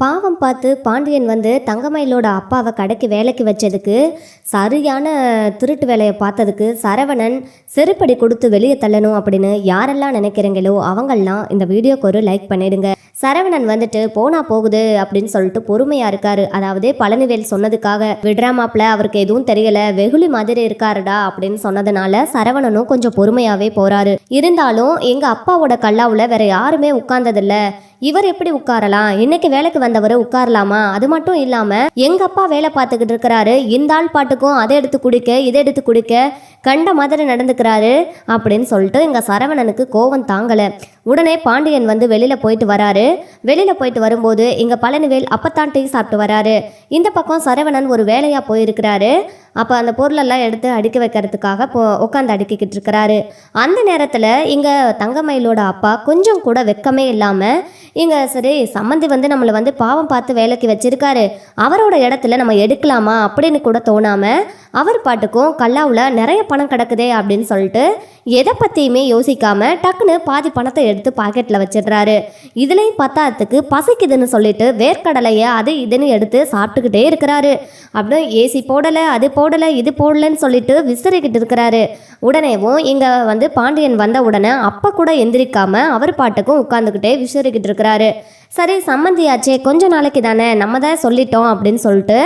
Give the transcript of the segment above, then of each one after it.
பாவம் பார்த்து பாண்டியன் வந்து தங்கமயிலோட அப்பாவை கடைக்கு வேலைக்கு வச்சதுக்கு சரியான திருட்டு வேலையை பார்த்ததுக்கு சரவணன் செருப்படி கொடுத்து வெளியே தள்ளணும் அப்படின்னு யாரெல்லாம் நினைக்கிறீங்களோ அவங்கெல்லாம் இந்த வீடியோக்கு ஒரு லைக் பண்ணிடுங்க. சரவணன் வந்துட்டு போனா போகுது அப்படின்னு சொல்லிட்டு பொறுமையா இருக்காரு. அதாவது பழனிவேல் சொன்னதுக்காக விடுறாமாப்ல அவருக்கு எதுவும் தெரியல வெகுளி மாதிரி இருக்காருடா அப்படின்னு சொன்னதுனால சரவணனும் கொஞ்சம் பொறுமையாவே போறாரு. இருந்தாலும் எங்க அப்பாவோட கல்லாவுல வேற யாருமே உட்கார்ந்ததில்ல. இவர் எப்படி உட்காரலாம்? இன்னைக்கு வேலைக்கு வந்தவர் உட்காரலாமா? அது மட்டும் இல்லாம எங்க அப்பா வேலை பார்த்துக்கிட்டு இருக்கிறாரு. இந்த ஆள் பாட்டுக்கும் அதை எடுத்து குடிக்க இதை எடுத்து குடிக்க கண்ட மாதிரி நடந்துக்கிறாரு அப்படின்னு சொல்லிட்டு எங்க சரவணனுக்கு கோவம் தாங்கல. உடனே பாண்டியன் வந்து வெளியில போயிட்டு வராரு. வெளியில போயிட்டு வரும்போது இங்க பழனிவேல் அப்பத்தான் டீ சாப்பிட்டு வராரு. இந்த பக்கம் சரவணன் ஒரு வேலையா போயிருக்கிறாரு. அப்போ அந்த பொருளெல்லாம் எடுத்து அடுக்கி வைக்கிறதுக்காக போ உட்காந்து அடுக்கிக்கிட்டு இருக்கிறாரு. அந்த நேரத்தில் இங்கே தங்கமயிலோட அப்பா கொஞ்சம் கூட வெக்கமே இல்லாமல் இங்கே சரி சம்மந்தி வந்து நம்மளை வந்து பாவம் பார்த்து வேலைக்கு வச்சிருக்காரு. அவரோட இடத்துல நம்ம எடுக்கலாமா அப்படின்னு கூட தோணாமல் அவர் பாட்டுக்கும் கல்லாவில் நிறைய பணம் கிடக்குதே அப்படின்னு சொல்லிட்டு எதை பற்றியுமே யோசிக்காம டக்குன்னு பாதி பணத்தை எடுத்து பாக்கெட்டில் வச்சிடுறாரு. இதுலேயும் பத்தாததுக்கு பசிக்குதுன்னு சொல்லிட்டு வேர்க்கடலையை அது இதுன்னு எடுத்து சாப்பிட்டுக்கிட்டே இருக்கிறாரு. அப்படியே ஏசி போடலை அது போடலை இது போடலைன்னு சொல்லிட்டு விசிறிக்கிட்டு இருக்கிறாரு. உடனேவும் இங்கே வந்து பாண்டியன் வந்த உடனே அப்போ கூட எந்திரிக்காமல் அவர் பாட்டுக்கும் உட்காந்துக்கிட்டே விசிறிக்கிட்டு இருக்கிறாரு. சரி சம்மந்தியாச்சே கொஞ்ச நாளைக்கு தானே நம்ம தான் சொல்லிட்டோம் அப்படின்னு சொல்லிட்டு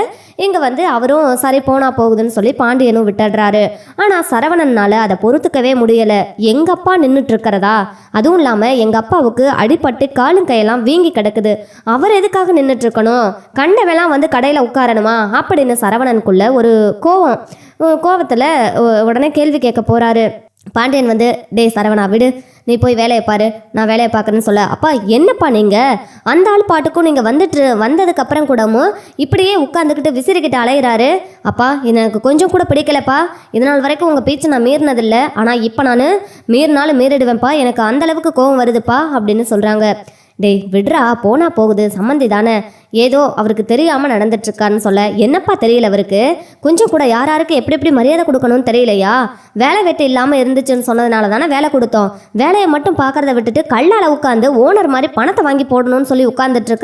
இங்கே வந்து அவரும் சரி போனா போகுதுன்னு சொல்லி பாண்டியனும் விட்டுடுறாரு. ஆனால் சரவணனால் அதை பொறுத்துக்கவே முடியலை. எங்கள் அப்பா நின்றுட்டு இருக்கிறதா? அதுவும் இல்லாமல் எங்கள் அப்பாவுக்கு அடிபட்டு காலும் கையெல்லாம் வீங்கி கிடக்குது. அவர் எதுக்காக நின்றுட்டு இருக்கணும்? கண்டவெல்லாம் வந்து கடையில் உட்காரணுமா? அப்படின்னு சரவணனுக்குள்ள ஒரு கோவம் கோவத்தில் உடனே கேள்வி கேட்க போகிறாரு பாண்டியன் வந்து டேய் சரவணா விடு. நீ போய் வேலையை பாரு. நான் வேலையை பார்க்குறேன்னு சொல்ல. அப்பா என்னப்பா நீங்கள் அந்த ஆள் பாட்டுக்கும் நீங்கள் வந்துட்டு வந்ததுக்கப்புறம் கூடவும் இப்படியே உட்காந்துக்கிட்டு விசிறிக்கிட்டு அலையிறாரு. அப்பா எனக்கு கொஞ்சம் கூட பிடிக்கலப்பா. இதனால் வரைக்கும் உங்கள் பேச்சு நான் மீறினதில்லை. ஆனால் இப்போ நான் மீறினாலும் மீறிடுவேன்ப்பா. எனக்கு அந்தளவுக்கு கோவம் வருதுப்பா அப்படின்னு சொல்கிறாங்க டேய் விட்ரா போனா போகுது சம்மந்தி தானே. ஏதோ அவருக்கு தெரியாமல் நடந்துட்டுருக்கான்னு சொல்ல என்னப்பா தெரியல அவருக்கு? கொஞ்சம் கூட யார் யாருக்கு எப்படி எப்படி மரியாதை கொடுக்கணும்னு தெரியலையா? வேலை வெட்டு இல்லாமல் இருந்துச்சுன்னு சொன்னதுனால தானே வேலை கொடுத்தோம். வேலையை மட்டும் பார்க்கறத விட்டுட்டு கல்லால் உட்காந்து ஓனர் மாதிரி பணத்தை வாங்கி போடணும்னு சொல்லி உட்காந்துட்டு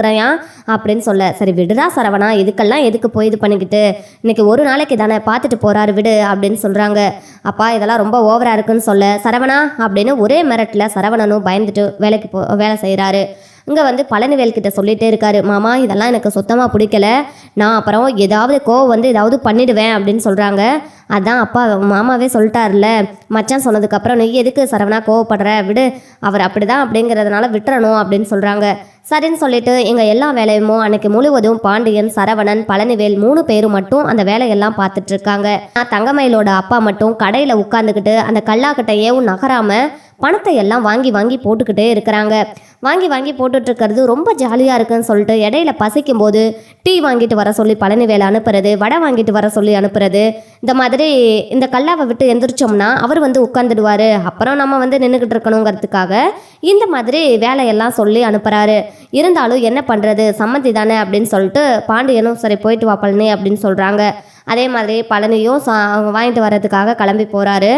அப்படின்னு சொல்ல சரி விடுடா சரவணா இதுக்கெல்லாம் எதுக்கு போய் இது பண்ணிக்கிட்டு? இன்னைக்கு ஒரு நாளைக்கு தானே பார்த்துட்டு போறாரு விடு அப்படின்னு சொல்கிறாங்க அப்பா இதெல்லாம் ரொம்ப ஓவராக இருக்குன்னு சொல்ல சரவணா அப்படின்னு ஒரே மிரட்டில் சரவணனும் பயந்துட்டு வேலைக்கு போ வேலை செய்கிறாரு இங்கே வந்து பழனிவேல் கிட்ட சொல்லிட்டே இருக்காரு மாமா இதெல்லாம் எனக்கு சுத்தமாக பிடிக்கல. நான் அப்புறம் ஏதாவது கோவம் வந்து ஏதாவது பண்ணிடுவேன் அப்படின்னு சொல்கிறாங்க அதான் அப்பா மாமாவே சொல்லிட்டார்ல மச்சான் சொன்னதுக்கப்புறம் நீ எதுக்கு சரவணா கோவப்படுற? விடு அவர் அப்படிதான் அப்படிங்கிறதுனால விட்டுறணும் அப்படின்னு சொல்கிறாங்க சரின்னு சொல்லிட்டு எங்கள் எல்லா வேலையுமோ அன்னைக்கு முழுவதும் பாண்டியன் சரவணன் பழனிவேல் மூணு பேரும் மட்டும் அந்த வேலையெல்லாம் பார்த்துட்டு இருக்காங்க நான் தங்கமயிலோட அப்பா மட்டும் கடையில் உட்காந்துக்கிட்டு அந்த கல்லாக்கிட்டையேவும் நகராமல் பணத்தை எல்லாம் வாங்கி வாங்கி போட்டுக்கிட்டே இருக்கிறாங்க. வாங்கி வாங்கி போட்டுட்டு இருக்கிறது ரொம்ப ஜாலியாக இருக்குன்னு சொல்லிட்டு இடையில பசிக்கும் போது டீ வாங்கிட்டு வர சொல்லி பழனிவேல் அனுப்புறது வடை வாங்கிட்டு வர சொல்லி அனுப்புறது இந்த மாதிரி இந்த கல்லாவை விட்டு எந்திரிச்சோம்னா அவர் வந்து உட்காந்துடுவார் அப்புறம் நம்ம வந்து நின்றுக்கிட்டு இருக்கணுங்கிறதுக்காக இந்த மாதிரி வேலையெல்லாம் சொல்லி அனுப்புகிறாரு இருந்தாலும் என்ன பண்ணுறது சம்மந்தி தானே அப்படின்னு சொல்லிட்டு பாண்டியனும் சரி போயிட்டு வா பழனி அப்படின்னு சொல்கிறாங்க அதே மாதிரி பழனியும் சா வாங்கிட்டு வர்றதுக்காக கிளம்பி போகிறாரு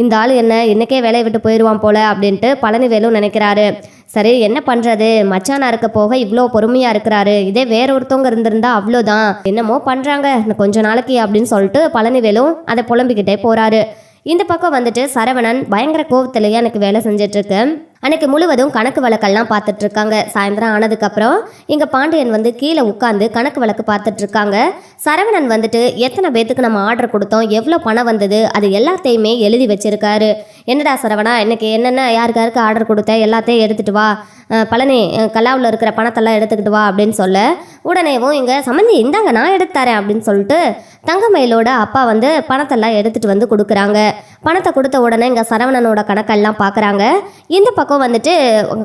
இந்த ஆள் என்ன இன்னைக்கே வேலையை விட்டு போயிடுவான் போல அப்படின்ட்டு பழனிவேலும் நினைக்கிறாரு. சரி என்ன பண்ணுறது மச்சானா இருக்க போக இவ்வளோ பொறுமையாக இருக்கிறாரு. இதே வேற ஒருத்தவங்க இருந்திருந்தா அவ்வளோதான். என்னமோ பண்ணுறாங்க கொஞ்ச நாளைக்கு அப்படின்னு சொல்லிட்டு பழனிவேலும் அதை புலம்பிக்கிட்டே போகிறாரு இந்த பக்கம் வந்துட்டு சரவணன் பயங்கர கோவத்திலேயே எனக்கு வேலை செஞ்சிட்ருக்கு அன்னைக்கு முழுவதும் கணக்கு வழக்கெல்லாம் பார்த்துட்டு இருக்காங்க சாயந்தரம் ஆனதுக்கப்புறம் இங்கே பாண்டியன் வந்து கீழே உட்காந்து கணக்கு வழக்கு பார்த்துட்டு இருக்காங்க சரவணன் வந்துட்டு எத்தனை பேத்துக்கு நம்ம ஆர்டர் கொடுத்தோம்? எவ்வளோ பணம் வந்தது? அது எல்லாத்தையுமே எழுதி வச்சிருக்காரு. என்னடா சரவணா இன்னைக்கு என்னென்ன யாருக்கு யாருக்கு ஆர்டர் கொடுத்த? எல்லாத்தையும் எடுத்துட்டு வா. பழனி கல்லாவில் இருக்கிற பணத்தெல்லாம் எடுத்துக்கிட்டு வா அப்படின்னு சொல்ல உடனேவும் இங்கே சம்மந்தி இந்தாங்க நான் எடுத்து தரேன் அப்படின்னு சொல்லிட்டு தங்கமயிலோட அப்பா வந்து பணத்தெல்லாம் எடுத்துகிட்டு வந்து கொடுக்குறாங்க. பணத்தை கொடுத்த உடனே இங்கே சரவணனோட கணக்கெல்லாம் பார்க்குறாங்க இந்த பக்கம் வந்துட்டு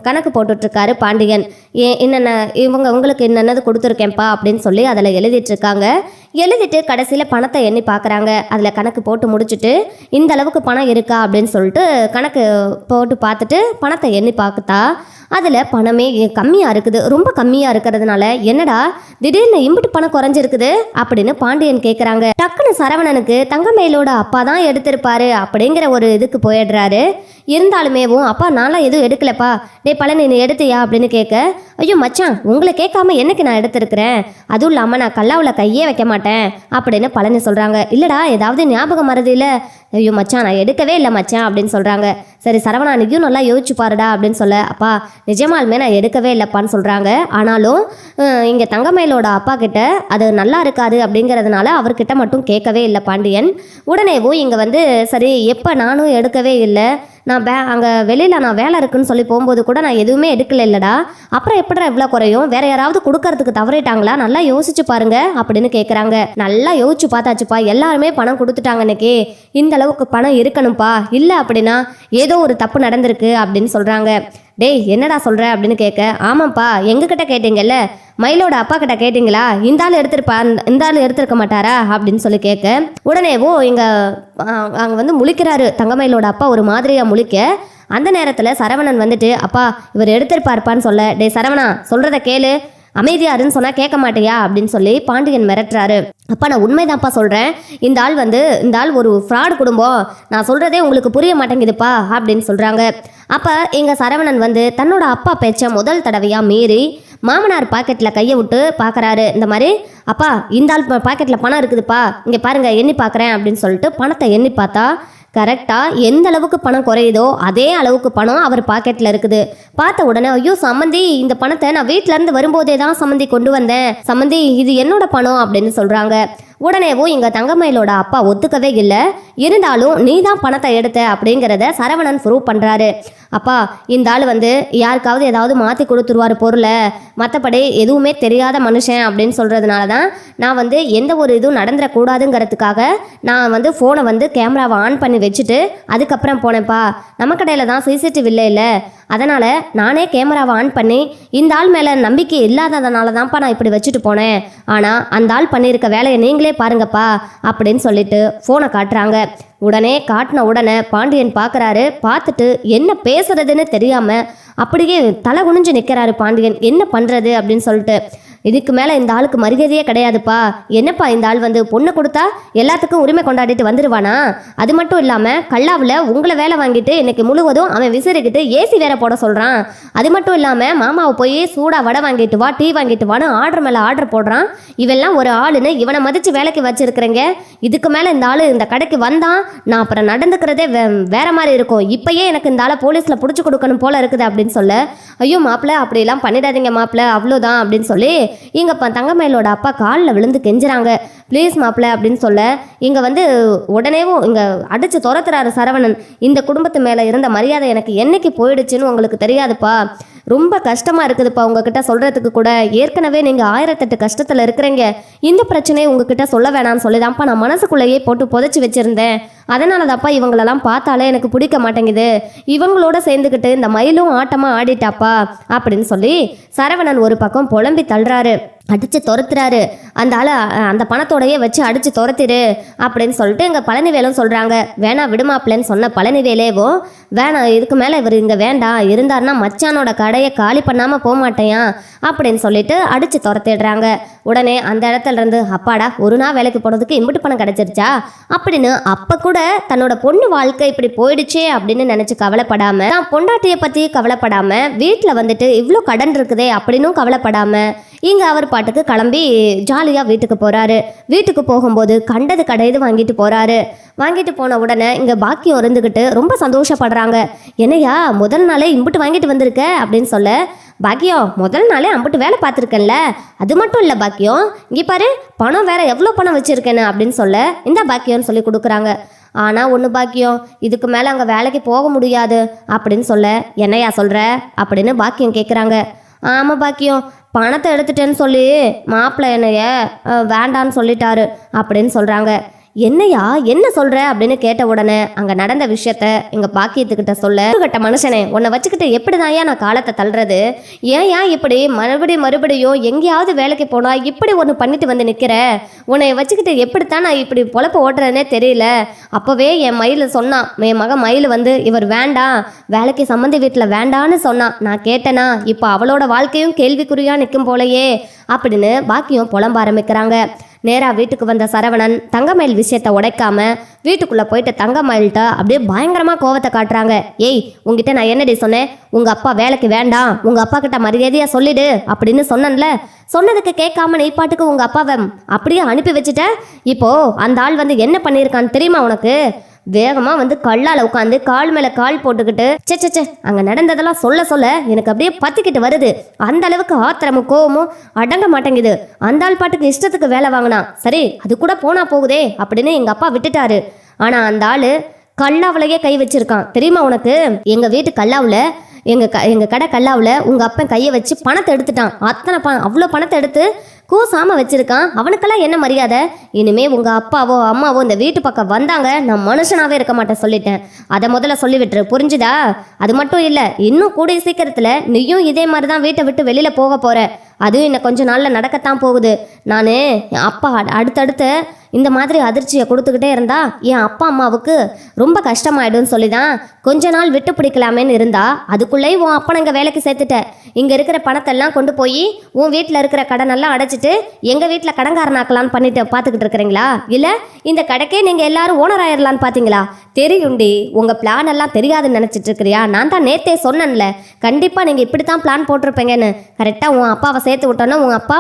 கணக்கு போட்டுட்ருக்காரு பாண்டியன். ஏ என்னென்ன இவங்க உங்களுக்கு என்னென்னது கொடுத்துருக்கேன்ப்பா அப்படின்னு சொல்லி அதில் எழுதிட்டுருக்காங்க எழுதிட்டு கடைசியில் பணத்தை எண்ணி பார்க்குறாங்க அதில் கணக்கு போட்டு முடிச்சுட்டு இந்த அளவுக்கு பணம் இருக்கா? அப்படின்னு சொல்லிட்டு கணக்கு போட்டு பார்த்துட்டு பணத்தை எண்ணி பார்த்துட்டா அதில் பணமே கம்மியாக இருக்குது ரொம்ப கம்மியாக இருக்கிறதுனால என்னடா திடீர்னு இம்பிட்டு பணம் குறைஞ்சிருக்குது அப்படின்னு பாண்டியன் கேட்குறாங்க டக்குன்னு சரவணனுக்கு தங்கமயிலோட அப்பா தான் எடுத்திருப்பாரு அப்படிங்கிற ஒரு இதுக்கு போயிடுறாரு. இருந்தாலுமேவும் அப்பா நான்லாம் எதுவும் எடுக்கலப்பா. டே பழனி நீ எடுத்தியா அப்படின்னு கேட்க ஐயோ மச்சான் உங்களை கேட்காம என்னைக்கு நான் எடுத்திருக்கிறேன்? அதுவும் இல்லாமல் நான் கல்லாவில் கையே வைக்க மாட்டேன் அப்படின்னு பழனி சொல்கிறாங்க இல்லைடா ஏதாவது ஞாபகம் மறதி இல்லை? ஐயோ மச்சான் நான் எடுக்கவே இல்லை மச்சான் அப்படின்னு சொல்கிறாங்க சரி சரவணா நீயும் நல்லா யோசிச்சு பாருடா அப்படின்னு சொல்ல அப்பா நிஜமாலுமே நான் எடுக்கவே இல்லைப்பான்னு சொல்கிறாங்க ஆனாலும் இங்கே தங்கமயிலோட அப்பா கிட்ட அது நல்லா இருக்காது அப்படிங்கிறதுனால அவர்கிட்ட மட்டும் கேட்கவே இல்லை பாண்டியன். உடனேவும் இங்கே வந்து சரி எப்போ நானும் எடுக்கவே இல்லை நான் வே அங்கே வெளியில் நான் வேலை இருக்குன்னு சொல்லி போகும்போது கூட நான் எதுவுமே எடுக்கல இல்லைடா. அப்புறம் எப்படிடா இவ்வளோ குறையும்? வேற யாராவது கொடுக்கறதுக்கு தவறிட்டாங்களா? நல்லா யோசிச்சு பாருங்க அப்படின்னு கேட்குறாங்க நல்லா யோசிச்சு பார்த்தாச்சுப்பா. எல்லாருமே பணம் கொடுத்துட்டாங்க இன்னைக்கு. இந்த அளவுக்கு பணம் இருக்கணும்ப்பா. இல்லை அப்படின்னா ஏதோ ஒரு தப்பு நடந்திருக்கு அப்படின்னு சொல்கிறாங்க டேய் என்னடா சொல்கிற அப்படின்னு கேட்க ஆமாம்ப்பா எங்ககிட்ட கேட்டீங்கல்ல? மயிலோட அப்பா கிட்ட கேட்டிங்களா? இந்த ஆள் எடுத்திருப்பா இந்த ஆள் எடுத்திருக்க மாட்டாரா? அப்படின்னு சொல்லி கேட்க உடனே ஓ இங்கே அங்கே வந்து முழிக்கிறாரு தங்கமயிலோட அப்பா ஒரு மாதிரியாக முழிக்க. அந்த நேரத்தில் சரவணன் வந்துட்டு அப்பா இவர் எடுத்திருப்பாருப்பான்னு சொல்ல. டேய் சரவணா சொல்கிறத கேளு. அமைதியாருன்னு சொன்னால் கேட்க மாட்டியா அப்படின்னு சொல்லி பாண்டியன் மிரட்டுறாரு. அப்பா நான் உண்மைதான்ப்பா சொல்கிறேன் இந்த ஆள் வந்து இந்த ஆள் ஒரு ஃப்ராடு குடும்பம். நான் சொல்கிறதே உங்களுக்கு புரிய மாட்டேங்குதுப்பா அப்படின்னு சொல்கிறாங்க அப்போ எங்கள் சரவணன் வந்து தன்னோட அப்பா பேச்சை முதல் தடவையாக மீறி மாமனார் பாக்கெட்டில் கையை விட்டு பார்க்குறாரு இந்த மாதிரி அப்பா இந்த ஆள் பாக்கெட்டில் பணம் இருக்குதுப்பா. இங்கே பாருங்க எண்ணி பார்க்குறேன் அப்படின்னு சொல்லிட்டு பணத்தை எண்ணி பார்த்தா கரெக்டாக எந்த அளவுக்கு பணம் குறையுதோ அதே அளவுக்கு பணம் அவர் பாக்கெட்டில் இருக்குது. பார்த்த உடனே ஐயோ சம்மந்தி இந்த பணத்தை நான் வீட்ல இருந்து வரும்போதே தான் சம்மந்தி கொண்டு வந்தேன். சம்மந்தி இது என்னோட பணம் அப்படின்னு சொல்கிறாங்க உடனேவும் இங்கே தங்கமயிலோட அப்பா ஒத்துக்கவே இல்லை. இருந்தாலும் நீ தான் பணத்தை எடுத்த அப்படிங்கிறத சரவணன் ப்ரூவ் பண்ணுறாரு அப்பா இந்த ஆள் வந்து யாருக்காவது ஏதாவது மாற்றி கொடுத்துருவார் பொருளை. மற்றபடி எதுவுமே தெரியாத மனுஷன் அப்படின்னு சொல்கிறதுனால தான் நான் வந்து எந்த ஒரு இதுவும் நடந்துடக்கூடாதுங்கிறதுக்காக நான் வந்து ஃபோனை வந்து கேமராவை ஆன் பண்ணி வச்சுட்டு அதுக்கப்புறம் போனேன்ப்பா. நம்ம கடையில் தான் சிசிடிவி இல்லை இல்லை. அதனால் நானே கேமராவை ஆன் பண்ணி இந்த ஆள் மேலே நம்பிக்கை இல்லாததுனால தான்ப்பா நான் இப்படி வச்சுட்டு போனேன். ஆனால் அந்த ஆள் பண்ணியிருக்க வேலையை நீங்களே பாருங்கப்பா அப்படின்னு சொல்லிட்டு ஃபோனை காட்டுறாங்க. உடனே காட்டின உடனே பாண்டியன் பார்க்குறாரு பார்த்துட்டு என்ன பேசுறதுன்னு தெரியாமல் அப்படியே தலை குனிஞ்சு நிற்கிறாரு பாண்டியன். என்ன பண்ணுறது அப்படின்னு சொல்லிட்டு இதுக்கு மேலே இந்த ஆளுக்கு மரியாதையே கிடையாதுப்பா. என்னப்பா இந்த ஆள் வந்து பொண்ணு கொடுத்தா எல்லாத்துக்கும் உரிமை கொண்டாடிட்டு வந்துடுவானா அது மட்டும் இல்லாமல் கல்லாவில் உங்களை வேலை வாங்கிட்டு இன்னைக்கு முழுவதும் அவன் விசிறிக்கிட்டு ஏசி வேற போட சொல்கிறான் அது மட்டும் இல்லாமல் மாமாவை போய் சூடாக வடை வாங்கிட்டு வா டீ வாங்கிட்டு வான்னு ஆர்டர் மேலே ஆர்டர் போடுறான். இவெல்லாம் ஒரு ஆளுன்னு இவனை மதித்து வேலைக்கு வச்சிருக்கிறேங்க. இதுக்கு மேலே இந்த ஆள் இந்த கடைக்கு வந்தான். நான் அப்புறம் நடந்துக்கிறதே வே வேற மாதிரி இருக்கும். இப்பயே எனக்கு இந்த ஆளை போலீஸில் பிடிச்சி கொடுக்கணும் போல இருக்குது அப்படின்னு சொல்ல. ஐயோ மாப்பிள்ள அப்படிலாம் பண்ணிடாதீங்க மாப்பிள்ள அவ்வளோதான் அப்படின்னு சொல்லி இங்கே இப்போ தங்கமயிலோட அப்பா காலில் விழுந்து கெஞ்சுறாங்க. ப்ளீஸ் மாப்பிள்ள அப்படின்னு சொல்ல இங்கே வந்து உடனேவும் இங்கே அடித்து துரத்துறாரு சரவணன். இந்த குடும்பத்து மேலே இருந்த மரியாதை எனக்கு என்னைக்கு போயிடுச்சுன்னு உங்களுக்கு தெரியாதுப்பா. ரொம்ப கஷ்டமாக இருக்குதுப்பா உங்ககிட்ட சொல்கிறதுக்கு கூட. ஏற்கனவே நீங்கள் ஆயிரத்தெட்டு கஷ்டத்தில் இருக்கிறீங்க. இந்த பிரச்சனையை உங்ககிட்ட சொல்ல வேணாம்னு சொல்லி தான்ப்பா நான் மனசுக்குள்ளேயே போட்டு புதைச்சி வச்சுருந்தேன். அதனால தான்ப்பா இவங்களெல்லாம் பார்த்தாலே எனக்கு பிடிக்க மாட்டேங்குது. இவங்களோட சேர்ந்துக்கிட்டு இந்த மயிலும் ஆட்டமாக ஆடிட்டாப்பா. அப்படின்னு சொல்லி சரவணன் ஒரு பக்கம் புலம்பி தள்ளுறாரு. அடித்து துரத்துறாரு. அந்த ஆளை அந்த பணத்தோடையே வச்சு அடித்து துரத்திரு அப்படின்னு சொல்லிட்டு எங்கள் பழனிவேலும் சொல்கிறாங்க வேணா விடுமாப்பிள்ளைன்னு சொன்ன பழனிவேலேவும் வேணாம் இதுக்கு மேலே இவர் இங்கே வேண்டாம் இருந்தாருன்னா மச்சானோட கடையை காலி பண்ணாமல் போக மாட்டேயா? அப்படின்னு சொல்லிட்டு அடித்து துரத்திடுறாங்க. உடனே அந்த இடத்துல இருந்து அப்பாடா ஒரு நாள் வேலைக்கு போனதுக்கு இம்பிட்டு பணம் கிடச்சிருச்சா? அப்படின்னு அப்போ கூட தன்னோட பொண்ணு வாழ்க்கை இப்படி போயிடுச்சே அப்படின்னு நினச்சி கவலைப்படாமல் தான் பொண்டாட்டியை பற்றி கவலைப்படாமல் வீட்டில் வந்துட்டு இவ்வளோ கடன் இருக்குதே அப்படின்னும் கவலைப்படாமல் இங்கே அவர் பாட்டுக்கு கிளம்பி ஜாலியாக வீட்டுக்கு போகிறாரு வீட்டுக்கு போகும்போது கண்டது கடையது வாங்கிட்டு போகிறாரு வாங்கிட்டு போன உடனே இங்கே பாக்கியம் இருந்துக்கிட்டு ரொம்ப சந்தோஷப்படுறாங்க. என்னையா முதல் நாளே இம்புட்டு வாங்கிட்டு வந்திருக்க? அப்படின்னு சொல்ல பாக்கியம் முதல் நாளே அம்புட்டு வேலை பார்த்துருக்கேன்ல. அது மட்டும் இல்லை பாக்கியம் இங்கே பாரு பணம் வேற எவ்வளோ பணம் வச்சுருக்கேன்னு அப்படின்னு சொல்ல இந்த பாக்கியம்னு சொல்லி கொடுக்குறாங்க. ஆனால் ஒன்று பாக்கியம் இதுக்கு மேலே அங்கே வேலைக்கு போக முடியாது அப்படின்னு சொல்ல என்னையா சொல்கிற அப்படின்னு பாக்கியம் கேட்குறாங்க ஆமாம் பாக்கியம் பணத்தை எடுத்துட்டேன்னு சொல்லி மாப்பிள்ளை என்னைய வேண்டான்னு சொல்லிட்டாரு அப்படின்னு சொல்கிறாங்க என்னையா என்ன சொல்ற அப்படின்னு கேட்ட உடனே அங்க நடந்த விஷயத்த எங்க பாக்கியத்துக்கிட்ட சொல்ல கட்ட மனுஷனே உன்னை வச்சுக்கிட்டு எப்படிதான்யா நான் காலத்தை தள்ளுறது? ஏன் ஏன் இப்படி மறுபடியும் மறுபடியும் எங்கேயாவது வேலைக்கு போனா இப்படி ஒன்று பண்ணிட்டு வந்து நிக்கிற? உன்னை வச்சுக்கிட்டு எப்படித்தான் நான் இப்படி பொழப்ப ஓட்டுறேனே தெரியல. அப்பவே என் மயில் சொன்னான் என் மகன் மயில் வந்து இவர் வேண்டாம் வேலைக்கு சம்மந்தி வீட்டில் வேண்டான்னு சொன்னான் நான் கேட்டேனா இப்போ அவளோட வாழ்க்கையும் கேள்விக்குறியா நிற்கும் போலயே அப்படின்னு பாக்கியம் புலம்ப ஆரம்பிக்கிறாங்க. நேராக வீட்டுக்கு வந்த சரவணன் தங்கமயில் விஷயத்தை உடைக்காம வீட்டுக்குள்ளே போயிட்டு தங்கமயில்கிட்ட அப்படியே பயங்கரமாக கோவத்தை காட்டுறாங்க. ஏய் உங்ககிட்ட நான் என்னடி சொன்னேன்? உங்கள் அப்பா வேலைக்கு வேண்டாம். உங்கள் அப்பா கிட்ட மரியாதையாக சொல்லிடு அப்படின்னு சொன்னேன்ல. சொன்னதுக்கு கேட்காம நீ பாட்டுக்கு உங்கள் அப்பாவை அப்படியே அனுப்பி வச்சுட்ட? இப்போ அந்த ஆள் வந்து என்ன பண்ணியிருக்கான்னு தெரியுமா உனக்கு? வேகமா வந்து கல்லால உட்காந்து கால் மேல கால் போட்டுக்கிட்டு சே ச்சே அங்க நடந்ததெல்லாம் சொல்ல சொல்ல எனக்கு அப்படியே பத்திக்கிட்டு வருது. அந்த அளவுக்கு ஆத்திரமும் கோவமும் அடங்க மாட்டேங்குது. அந்த ஆள் பாட்டுக்கு இஷ்டத்துக்கு வேலை வாங்கினா சரி அது கூட போனா போகுதே அப்படின்னு எங்க அப்பா விட்டுட்டாரு. ஆனா அந்த ஆளு கல்லாவிலேயே கை வச்சிருக்கான். தெரியுமா உனக்கு? எங்க வீட்டு கல்லாவில் எங்க க எங்க கடை கல்லாவில் உங்க அப்பன் கையை வச்சு பணத்தை எடுத்துட்டான். அத்தனை பணம் அவ்வளோ பணத்தை எடுத்து கூசாம வச்சிருக்கான். அவனுக்கெல்லாம் என்ன மரியாதை? இனிமே உங்க அப்பாவோ அம்மாவோ இந்த வீட்டு பக்கம் வந்தாங்க. நான் மனுஷனாவே இருக்க மாட்டேன் சொல்லிட்டேன். அதை முதல்ல சொல்லி விட்டுரு. புரிஞ்சுதா? அது மட்டும் இல்ல இன்னும் கூடிய சீக்கிரத்துல நீயும் இதே மாதிரி தான் வீட்டை விட்டு வெளியில போக போற. அதுவும் இன்னும் கொஞ்ச நாள்ல நடக்கத்தான் போகுது. நான் என் அப்பா அடு- அடுத்தடுத்து இந்த மாதிரி அதிர்ச்சியை கொடுத்துக்கிட்டே இருந்தா என் அப்பா அம்மாவுக்கு ரொம்ப கஷ்டமாயிடும்னு சொல்லி தான் கொஞ்ச நாள் விட்டு பிடிக்கலாமேன்னு இருந்தா அதுக்குள்ளேயே உன் அப்பனை இங்கே வேலைக்கு சேர்த்துட்ட. இங்கே இருக்கிற பணத்தெல்லாம் கொண்டு போய் உன் வீட்டில் இருக்கிற கடனெல்லாம் அடைச்சிட்டு எங்கள் வீட்டில் கடங்காரனாக்கலான்னு பண்ணிட்டு பார்த்துக்கிட்டு இருக்கிறீங்களா? இல்லை இந்த கடைக்கே நீங்கள் எல்லாரும் ஓனர் ஆயிடலான்னு பார்த்தீங்களா தெரியுண்டி உங்கள் பிளான் எல்லாம் தெரியாதுன்னு நினச்சிட்டு இருக்கிறியா? நான் தான் நேத்தே சொன்னேன்ல கண்டிப்பாக நீங்கள் இப்படி தான் பிளான் போட்டிருப்பீங்கன்னு கரெக்டாக உன் அப்பாவை சேர்த்து விட்டோன்னா உங்கள் அப்பா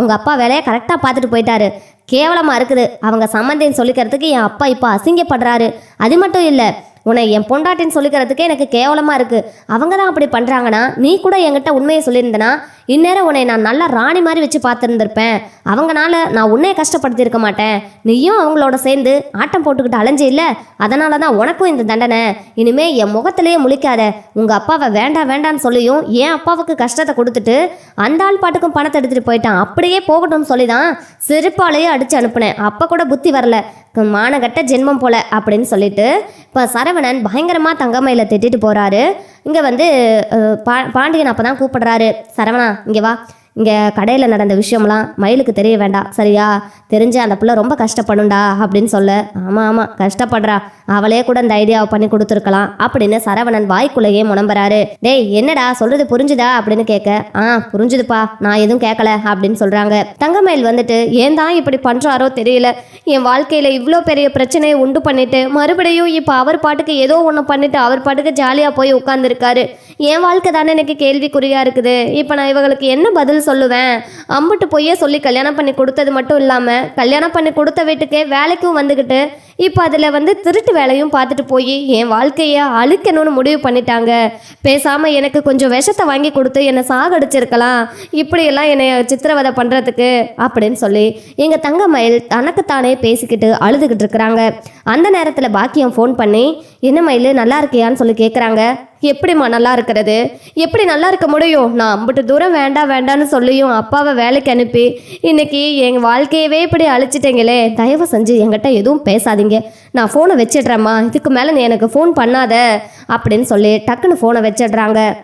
உன் அப்பா வேலையை கரெக்டாக பார்த்துட்டு போயிட்டாரு. கேவலமாக இருக்குது. அவங்க சம்மந்தின்னு சொல்லிக்கிறதுக்கு என் அப்பா இப்போ அசிங்கப்படுறாரு. அது மட்டும் இல்லை உன்னை என் பொண்டாட்டின்னு சொல்லிக்கிறதுக்கே எனக்கு கேவலமாக இருக்குது அவங்க தான் அப்படி பண்ணுறாங்கன்னா நீ கூட என்கிட்ட உண்மையை சொல்லியிருந்தனா இந்நேரம் உன்னை நான் நல்லா ராணி மாதிரி வச்சு பார்த்துருந்துருப்பேன். அவங்கனால நான் உன்னைய கஷ்டப்படுத்தியிருக்க மாட்டேன். நீயும் அவங்களோட சேர்ந்து ஆட்டம் போட்டுக்கிட்டு அலைஞ்சி இல்லை? அதனால தான் உனக்கும் இந்த தண்டனை. இனிமே என் முகத்திலேயே முழிக்காத. உங்கள் அப்பாவை வேண்டாம் வேண்டான்னு சொல்லியும் என் அப்பாவுக்கு கஷ்டத்தை கொடுத்துட்டு அந்த ஆள் பாட்டுக்கும் பணத்தை எடுத்துகிட்டு போயிட்டான். அப்படியே போகட்டும்னு சொல்லி தான் செருப்பாலேயே அடித்து அனுப்புனேன். அப்போ கூட புத்தி வரல. மானகட்ட ஜென்மம் போல அப்படின்னு சொல்லிட்டு இப்போ சரவணன் பயங்கரமாக தங்கமயில திட்டிட்டு போகிறாரு இங்கே வந்து பா பாண்டியன் அப்போ தான் கூப்பிடுறாரு. சரவணா இங்கே வா. இங்கே கடையில் நடந்த விஷயம்லாம் மயிலுக்கு தெரிய வேண்டாம். சரியா? தெரிஞ்சு அந்த பிள்ளை ரொம்ப கஷ்டப்படும்டா அப்படின்னு சொல்ல. ஆமாம் ஆமாம் கஷ்டப்படுறா. அவளே கூட இந்த ஐடியாவை பண்ணி கொடுத்துருக்கலாம் அப்படின்னு சரவணன் வாய்க்குள்ளேயே முனம்புறாரு. டேய் என்னடா சொல்றது புரிஞ்சுதா அப்படின்னு கேட்க. ஆ புரிஞ்சுதுப்பா. நான் எதுவும் கேட்கல அப்படின்னு சொல்றாங்க. தங்கமயில் வந்துட்டு ஏன் தான் இப்படி பண்றாரோ தெரியல. என் வாழ்க்கையில இவ்வளோ பெரிய பிரச்சனையை உண்டு பண்ணிட்டு மறுபடியும் இப்போ அவர் பாட்டுக்கு ஏதோ ஒன்று பண்ணிட்டு அவர் பாட்டுக்கு ஜாலியாக போய் உட்காந்துருக்காரு என் வாழ்க்கை தானே எனக்கு கேள்விக்குறியாக இருக்குது? இப்போ நான் இவங்களுக்கு என்ன பதில் சொல்லுவேன்? அம்புட்டு பொய்யே சொல்லி கல்யாணம் பண்ணி கொடுத்தது மட்டும் இல்லாமல் கல்யாணம் பண்ணி கொடுத்த வீட்டுக்கே வேலைக்கும் வந்துக்கிட்டு இப்போ அதில் வந்து திருட்டு வேலையும் பார்த்துட்டு போய் என் வாழ்க்கையை அழிக்கணும்னு முடிவு பண்ணிட்டாங்க. பேசாமல் எனக்கு கொஞ்சம் விஷத்தை வாங்கி கொடுத்து என்னை சாகடிச்சிருக்கலாம். இப்படியெல்லாம் என்னை சித்திரவதை பண்ணுறதுக்கு அப்படின்னு சொல்லி எங்கள் தங்கமயில் தனக்குத்தானே பேசிக்கிட்டு அழுதுகிட்டு இருக்கிறாங்க. அந்த நேரத்தில் பாக்கியம் ஃபோன் பண்ணி என்ன மயில் நல்லா இருக்கியான்னு சொல்லி கேட்குறாங்க எப்படிம்மா நல்லா இருக்கிறது? எப்படி நல்லா இருக்க முடியும்? நான் அம்பிட்டு தூரம் வேண்டாம் வேண்டாம்னு சொல்லியும் அப்பாவை வேலைக்கு அனுப்பி இன்னைக்கு என் வாழ்க்கையவே இப்படி அழிச்சிட்டீங்களே. தயவு செஞ்சு என்கிட்ட எதுவும் பேசாதீங்க. நான் ஃபோனை வச்சிடுறேம்மா. இதுக்கு மேலே நீ எனக்கு ஃபோன் பண்ணாத. அப்படின்னு சொல்லி டக்குன்னு ஃபோனை வச்சிடுறாங்க.